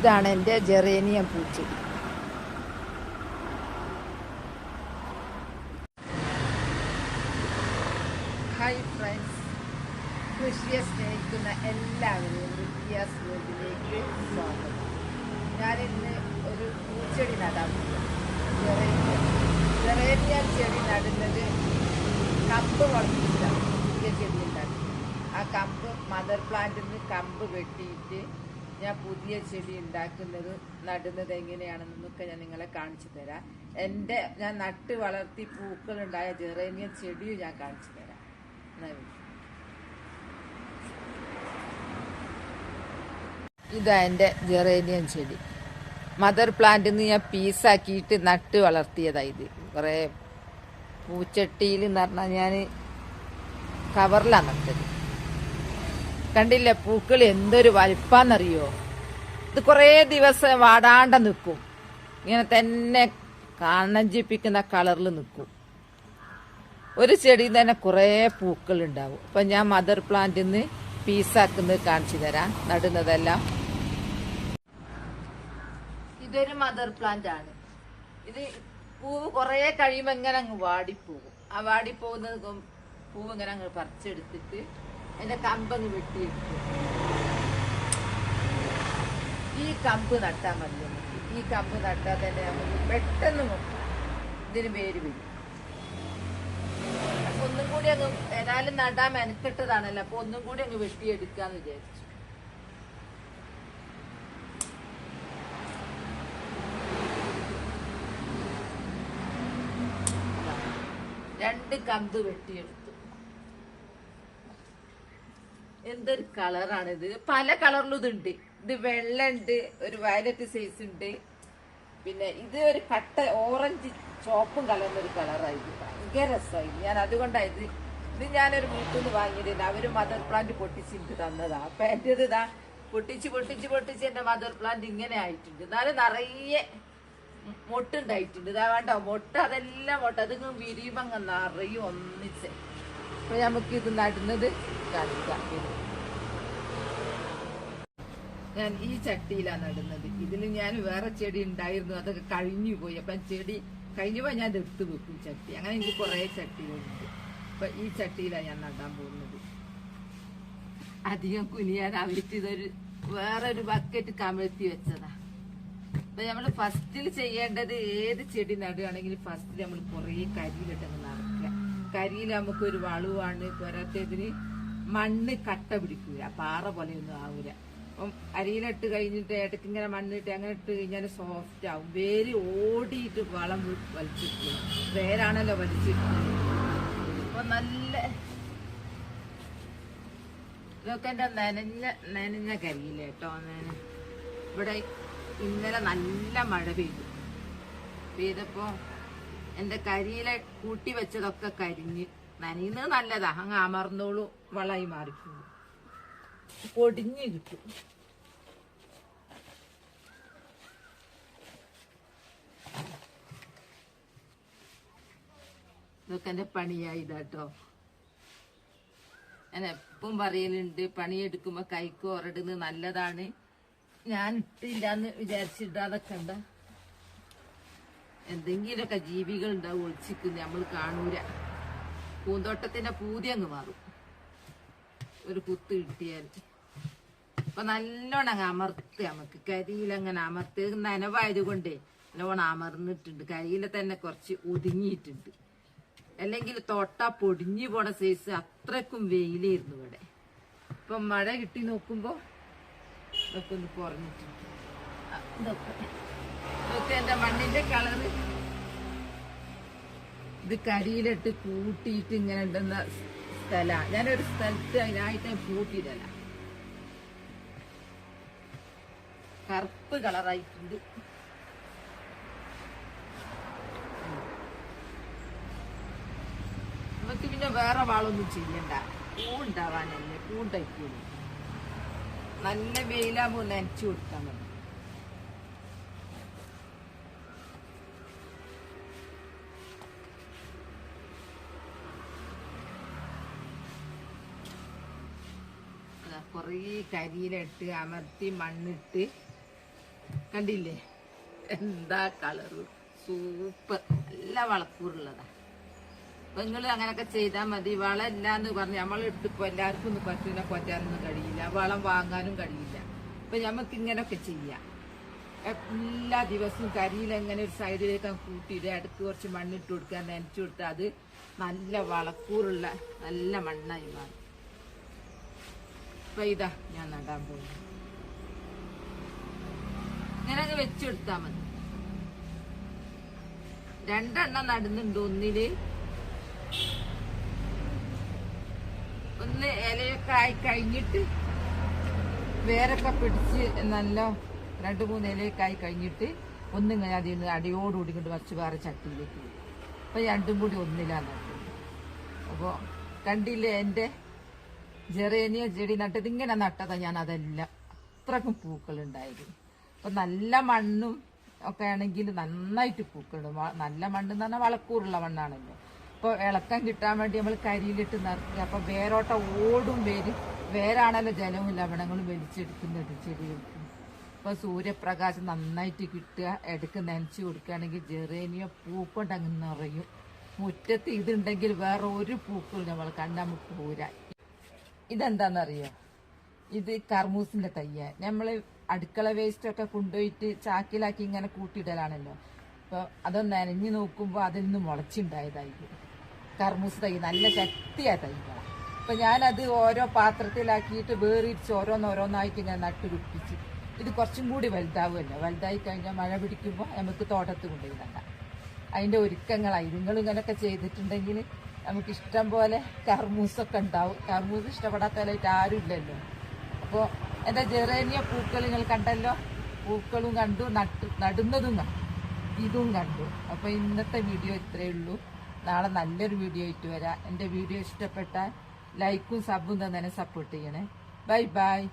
ഇതാണ് എന്റെ geranium പൂച്ചെടി hi friends കൃഷിയെ സ്നേഹിക്കുന്ന എല്ലാവരെയും ഋത്യാസ് വേൾഡിലേക്ക് സ്വാഗതം. ഞാനിന്ന് ഒരു പൂച്ചെടി ജെറേനിയ ജെറേനിയം. ജെറേനിയം ചെടി നടുന്നത് കമ്പ് വളർത്തിയിട്ടാണ്. പുതിയ ചെടി ഉണ്ടാക്കി ആ കമ്പ് മദർ പ്ലാന്റിൽ നിന്ന് കമ്പ് വെട്ടിയിട്ട് ഞാൻ പുതിയ ചെടി ഉണ്ടാക്കുന്നത് നടുന്നത് എങ്ങനെയാണെന്നൊക്കെ ഞാൻ നിങ്ങളെ കാണിച്ചു തരാം. എന്റെ ഞാൻ നട്ട് വളർത്തി പൂക്കളുണ്ടായ ജെറേനിയം ചെടിയും ഞാൻ കാണിച്ചു തരാം. ഇതാ. എന്റെ ജെറേനിയം ചെടി. മദർ പ്ലാന്റിൽ നിന്ന് ഞാൻ പീസാക്കിയിട്ട് നട്ട് വളർത്തിയതാ ഇത്. കുറേ പൂച്ചട്ടിയിൽ എന്ന് പറഞ്ഞാൽ ഞാൻ കവറിലാണ് നട്ടത്. കണ്ടില്ലേ പൂക്കൾ എന്തൊരു വലിപ്പാന്നറിയോ? ഇത് കുറേ ദിവസം വാടാണ്ട നിൽക്കും. ഇങ്ങനെ തന്നെ കാണഞ്ചിപ്പിക്കുന്ന കളറിൽ നിൽക്കും. ഒരു ചെടി തന്നെ കുറേ പൂക്കൾ ഉണ്ടാവും അപ്പം ഞാൻ മദർ പ്ലാന്റിൽ നിന്ന് പീസാക്കുന്നത് കാണിച്ചു തരാം. നടുന്നതെല്ലാം. ഇതൊരു മദർ പ്ലാന്റ് ആണ് ഇത് പൂവ് കുറേ കഴിയുമ്പോൾ ഇങ്ങനെ അങ്ങ് വാടിപ്പോകും. ആ വാടിപ്പോകുന്നത് പൂവ് ഇങ്ങനെ അങ്ങ് പറിച്ചെടുത്തിട്ട് അതിന്റെ കമ്പങ്ങ് വെട്ടിയെടുക്കും ഈ കമ്പ് നട്ടാൽ മതി ഈ കമ്പ് നട്ടാൽ തന്നെ നമുക്ക് പെട്ടെന്ന് ഇതിന് പേര് വരും. അപ്പൊ ഒന്നും കൂടി അങ്ങ് ഏതായാലും നടാൻ മെനക്കെട്ടതാണല്ലോ. അപ്പൊ ഒന്നും കൂടി അങ്ങ് വെട്ടിയെടുക്കാന്ന് വിചാരിച്ചു. രണ്ട് കമ്പ് വെട്ടിയെടുത്തു. എന്തൊരു കളറാണിത് പല കളറിലും ഇതുണ്ട്. ഇത് വെള്ള ഉണ്ട് ഒരു വയലറ്റ് സൈസ് ഉണ്ട്. പിന്നെ ഇത് ഒരു കട്ട ഓറഞ്ച് ചോപ്പും കലർന്ന ഒരു കളറായിരുന്നു ഭയങ്കര രസമായി. ഞാൻ അതുകൊണ്ടായത് ഇത് ഞാനൊരു വീട്ടിൽ നിന്ന് വാങ്ങിയിട്ടുണ്ട് അവർ മദർ പ്ലാന്റ് പൊട്ടിച്ച് എനിക്ക് തന്നതാ. അപ്പൊ എന്റെ ഇതാ പൊട്ടിച്ച് പൊട്ടിച്ച് പൊട്ടിച്ച് എന്റെ മദർ പ്ലാന്റ് ഇങ്ങനെ ആയിട്ടുണ്ട്. എന്നാലും നിറയെ മൊട്ടുണ്ടായിട്ടുണ്ട് ഇതാ വേണ്ട മൊട്ട അതെല്ലാം മൊട്ട. അതിങ്ങ് വിരിയുമ്പോ അങ്ങ് നിറയും ഒന്നിച്ച്. അപ്പൊ നമുക്ക് ഇത് നടുന്നത് കാണിക്കാം ഇത്. ഞാൻ ഈ ചട്ടിയിലാണ് നടുന്നത്. ഇതിൽ ഞാൻ വേറെ ചെടി ഉണ്ടായിരുന്നു അതൊക്കെ കഴിഞ്ഞു പോയി. അപ്പൊ ചെടി കഴിഞ്ഞു പോയി ഞാൻ എടുത്തു വെക്കും ചട്ടി. അങ്ങനെ എനിക്ക് കുറെ ചട്ടികളുണ്ട്. അപ്പൊ ഈ ചട്ടിയിലാണ് ഞാൻ നടാൻ പോകുന്നത്. അധികം കുനിയാൻ കുനിയാനാവിട്ട് ഇതൊരു വേറൊരു ബക്കറ്റ് കമഴ്ത്തി വെച്ചതാ. അപ്പൊ നമ്മൾ ഫസ്റ്റിൽ ചെയ്യേണ്ടത് ഏത് ചെടി നടുകയാണെങ്കിലും ഫസ്റ്റിൽ നമ്മൾ കുറേ കരിയിലിട്ടങ്ങ് നടക്കുക കരിയിൽ നമുക്ക് ഒരു വളവാണ് പോരാത്തതിന് മണ്ണ് കട്ട പിടിക്കൂല. പാറ പോലെയൊന്നും ആവൂല. അപ്പം അരിയിലിട്ട് കഴിഞ്ഞിട്ട് ഇടയ്ക്ക് ഇങ്ങനെ മണ്ണിട്ട് അങ്ങനെ ഇട്ട് കഴിഞ്ഞാൽ സോഫ്റ്റ് ആവും. വേര് ഓടിയിട്ട് വളം വലിച്ചിട്ട് വേരാണല്ലോ വലിച്ചിരിക്കുന്നത് അപ്പൊ നല്ല ഇതൊക്കെ എന്റെ നനഞ്ഞ നനഞ്ഞ കരിയില്ല കേട്ടോ. ഇവിടെ ഇന്നലെ നല്ല മഴ പെയ്തു. പെയ്തപ്പോ എന്റെ കരിയിലെ കൂട്ടി വെച്ചതൊക്കെ കരിഞ്ഞ് നനയുന്നത് നല്ലതാ. അങ്ങ് അമർന്നോളൂ വളമായി മാറിപ്പോകും. പൊടിഞ്ഞ് കിട്ടും. ഇതൊക്കെ എന്റെ പണിയായിതാട്ടോ ഞാൻ എപ്പം പറയലുണ്ട് പണിയെടുക്കുമ്പോ കൈക്ക് ഉറടുന്നത് നല്ലതാണ്. ഞാൻ ഇട്ടില്ലാന്ന് വിചാരിച്ചിടാതൊക്കെ ഉണ്ട എന്തെങ്കിലുമൊക്കെ ജീവികൾ ഉണ്ടാവും ഒളിച്ചിക്കുന്ന നമ്മൾ കാണൂല. പൂന്തോട്ടത്തിന്റെ പൂതി അങ്ങ് മാറും. ഒരു കുത്ത് കിട്ടിയാൽ. അപ്പൊ നല്ലോണം അങ്ങ് അമർത്തി നമുക്ക്. കരിയിലങ്ങനെ അമർത്തി. നനവായത് കൊണ്ടേ നല്ലോണം അമർന്നിട്ടുണ്ട്. കരിയില തന്നെ കുറച്ച് ഒതുങ്ങിയിട്ടുണ്ട്. അല്ലെങ്കിൽ തൊട്ട പൊടിഞ്ഞു പോണ സൈസ് അത്രക്കും വെയിലായിരുന്നു ഇവിടെ. ഇപ്പൊ മഴ കിട്ടി നോക്കുമ്പോ ഇതൊക്കെ ഒന്ന് കുറഞ്ഞിട്ടുണ്ട്. ഇതൊക്കെ. എന്റെ മണ്ണിന്റെ കളറ്. ഇത് കരിയിലിട്ട് കൂട്ടിയിട്ട് ഇങ്ങനെ ഉണ്ടെന്ന സ്ഥല. ഞാനൊരു സ്ഥലത്ത് അതിനായിട്ട് കൂട്ടിയിടല കറുപ്പ് കളറായിട്ടുണ്ട്. നമുക്ക് പിന്നെ വേറെ വാളൊന്നും ചെയ്യണ്ട. പൂ ഉണ്ടാവാനല്ലേ നല്ല വെയിലാകുമ്പോൾ നനച്ചു കൊടുത്താൽ മതി അതാ കുറേ കരിയിലിട്ട് അമർത്തി മണ്ണിട്ട്. കണ്ടില്ലേ? എന്താ കളറ്? സൂപ്പർ. നല്ല വളക്കൂറുള്ളതാ. അപ്പൊ നിങ്ങൾ അങ്ങനെയൊക്കെ ചെയ്താൽ മതി. വളം ഇല്ലാന്ന് പറഞ്ഞ് നമ്മൾ ഇപ്പൊ എല്ലാവർക്കും ഒന്നും പറ്റുന്ന കൊറ്റാനൊന്നും കഴിയില്ല. വളം വാങ്ങാനും കഴിയില്ല. അപ്പൊ നമുക്ക് ഇങ്ങനൊക്കെ ചെയ്യാം. എല്ലാ ദിവസവും കരിയിൽ എങ്ങനെ ഒരു സൈഡിലേക്ക് കൂട്ടിയിട്ട് അടുത്ത് കുറച്ച് മണ്ണിട്ട് കൊടുക്കുക നനച്ചു കൊടുത്താൽ അത് നല്ല വളക്കൂറുള്ള നല്ല മണ്ണായി മാറും. അപ്പൊ ഇതാ ഞാൻ നടാൻ പോകുന്നു ഇങ്ങനെ അങ്ങ് വെച്ചെടുത്താ മതി. രണ്ടെണ്ണം നടുന്നുണ്ട് ഒന്നിൽ. ഒന്ന് ഇലയൊക്കെ ആയി കഴിഞ്ഞിട്ട് വേരൊക്കെ പിടിച്ച് നല്ല രണ്ട് മൂന്ന് ഇലയൊക്കെ ആയി കഴിഞ്ഞിട്ട് ഒന്നിങ്ങനെ അതിൽ നിന്ന് അടിയോടുകൂടി കൊണ്ട് വച്ച് വേറെ ചട്ടിയിലേക്ക്. അപ്പൊ രണ്ടും കൂടി ഒന്നിലാണ് അപ്പോൾ കണ്ടില്ലേ എന്റെ ജെറേനിയ ചെടി നട്ടത് ഇങ്ങനെ നട്ടതാ ഞാൻ അതെല്ലാം. അത്രക്കും പൂക്കളുണ്ടായത്. അപ്പൊ നല്ല മണ്ണും ഒക്കെ ആണെങ്കിൽ നന്നായിട്ട് പൂക്കളുണ്ട്. നല്ല മണ്ണ് എന്ന് പറഞ്ഞാൽ വളക്കൂറുള്ള മണ്ണാണല്ലോ. അപ്പോൾ ഇളക്കം കിട്ടാൻ വേണ്ടി നമ്മൾ കരിയിലിട്ട് നിറക്കുക. അപ്പൊ വേരോട്ട ഓടും വേര്. വേരാണല്ലോ ജലവും ലവണങ്ങളും വലിച്ചെടുക്കുന്നത് ചെടികൾക്ക്. ഇപ്പൊ സൂര്യപ്രകാശം നന്നായിട്ട് കിട്ടുക. ഇടയ്ക്ക് നനച്ചു കൊടുക്കുകയാണെങ്കിൽ ജെറേനിയ പൂക്കൊണ്ട് അങ്ങ് നിറയും. മുറ്റത്ത് ഇതുണ്ടെങ്കിൽ വേറെ ഒരു പൂക്കളും നമ്മൾ കണ്ടാൽ നമുക്ക് പോരാ. ഇതെന്താണെന്നറിയോ ഇത് കർമൂസിന്റെ തയ്യ. നമ്മൾ അടുക്കള വേസ്റ്റ് ഒക്കെ കൊണ്ടുപോയിട്ട് ചാക്കിലാക്കി ഇങ്ങനെ കൂട്ടിയിടലാണല്ലോ. അപ്പോൾ അതൊന്ന് നനഞ്ഞു നോക്കുമ്പോൾ അതിൽ നിന്ന് മുളച്ചുണ്ടായതായിരിക്കും. കർമൂസ് തൈ നല്ല ശക്തിയായ തൈകളാണ് അപ്പൊ ഞാനത് ഓരോ പാത്രത്തിലാക്കിയിട്ട് വേറിച്ച് ഓരോന്നോരോന്നായിട്ട് ഇങ്ങനെ നട്ടു പിടിപ്പിച്ച് ഇത് കുറച്ചും കൂടി വലുതാവുമല്ലോ. വലുതായി കഴിഞ്ഞാൽ മഴ പിടിക്കുമ്പോൾ നമുക്ക് തോട്ടത്ത് കൊണ്ടുപോയി നടാം. അതിന്റെ ഒരുക്കങ്ങളായി നിങ്ങൾ ഇങ്ങനെയൊക്കെ ചെയ്തിട്ടുണ്ടെങ്കിൽ നമുക്ക് ഇഷ്ടം പോലെ കർമൂസൊക്കെ ഉണ്ടാവും. കർമൂസ് ഇഷ്ടപ്പെടാത്തവരായിട്ട് ആരും ഇല്ലല്ലോ. അപ്പോൾ എന്റെ ജെറേനിയ പൂക്കൾ നിങ്ങൾ കണ്ടല്ലോ? പൂക്കളും കണ്ടു നട്ടു നടുന്നതും കണ്ടു. ഇതും കണ്ടു. അപ്പോൾ ഇന്നത്തെ വീഡിയോ ഇത്രയേ ഉള്ളൂ. നാളെ നല്ലൊരു വീഡിയോ ആയിട്ട് വരാം. എന്റെ വീഡിയോ ഇഷ്ടപ്പെട്ടാൽ ലൈക്കും സബും തന്നെ സപ്പോർട്ട് ചെയ്യണേ. Bye bye.